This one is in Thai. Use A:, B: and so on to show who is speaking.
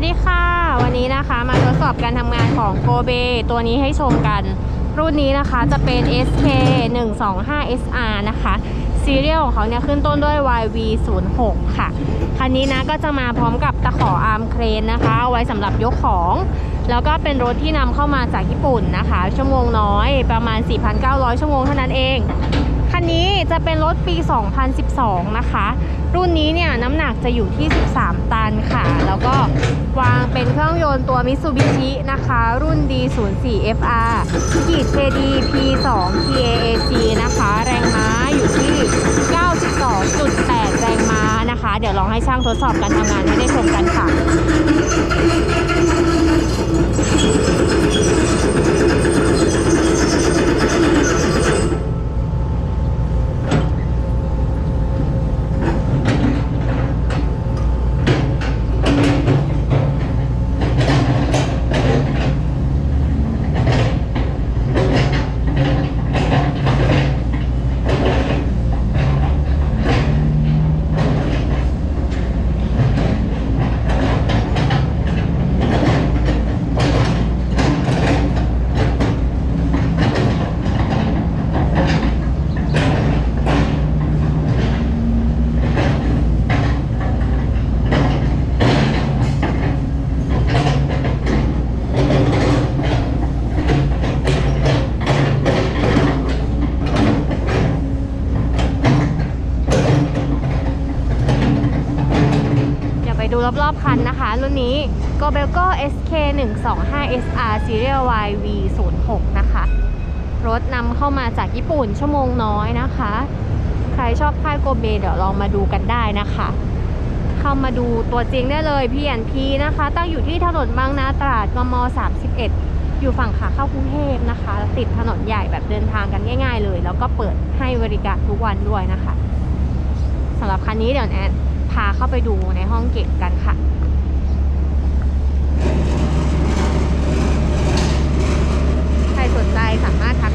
A: วัสดีค่ะ วันนี้นะคะมาทดสอบการทำงานของโกเบตัวนี้ให้ชมกัน รุ่นนี้นะคะจะเป็น SK 125 SR นะคะซีเรียลของเขาเนี่ยขึ้นต้นด้วย YV 0 6ค่ะ คันนี้นะก็จะมาพร้อมกับตะขออาร์มเครนนะคะเอาไว้สำหรับยกของ แล้วก็เป็นรถที่นำเข้ามาจากญี่ปุ่นนะคะ ชั่วโมงน้อยประมาณ 4,900 ชั่วโมงเท่านั้นเองคันนี้จะเป็นรถปี 2012 นะคะ รุ่นนี้เนี่ยน้ำหนักจะอยู่ที่ 13 ตันค่ะ แล้วก็ เครื่องยนต์ตัวมิ t s u b i s h i นะคะ รุ่น D04 FR ขีด KD P2 TAAC นะคะ แรงม้าอยู่ที่ 92.8 แรงม้านะคะ เดี๋ยวลองให้ช่างทดสอบการทำงานให้ได้ชมกันค่ะ เดูรอบๆคันนะคะ รุ่นนี้ g o b e l g o SK 125 SR Serial YV 0 6นะคะ รถนำเข้ามาจากญี่ปุ่นชั่วโมงน้อยนะคะ ใครชอบค่ายโกเบเดี๋ยวลองมาดูกันได้นะคะ เข้ามาดูตัวจริงได้เลย P&P นทีนะคะ ตั้งอยู่ที่ถนนบางนาตราดกม 31 อยู่ฝั่งขาเข้ากรุงเทพนะคะ ติดถนนใหญ่แบบเดินทางกันง่าย ๆ เลย แล้วก็เปิดให้บริการทุกวันด้วยนะคะสำหรับคันนี้เดี๋ยวแอนาเข้าไปดูในห้องเก็บกันค่ะใครสนใจสามารถทัก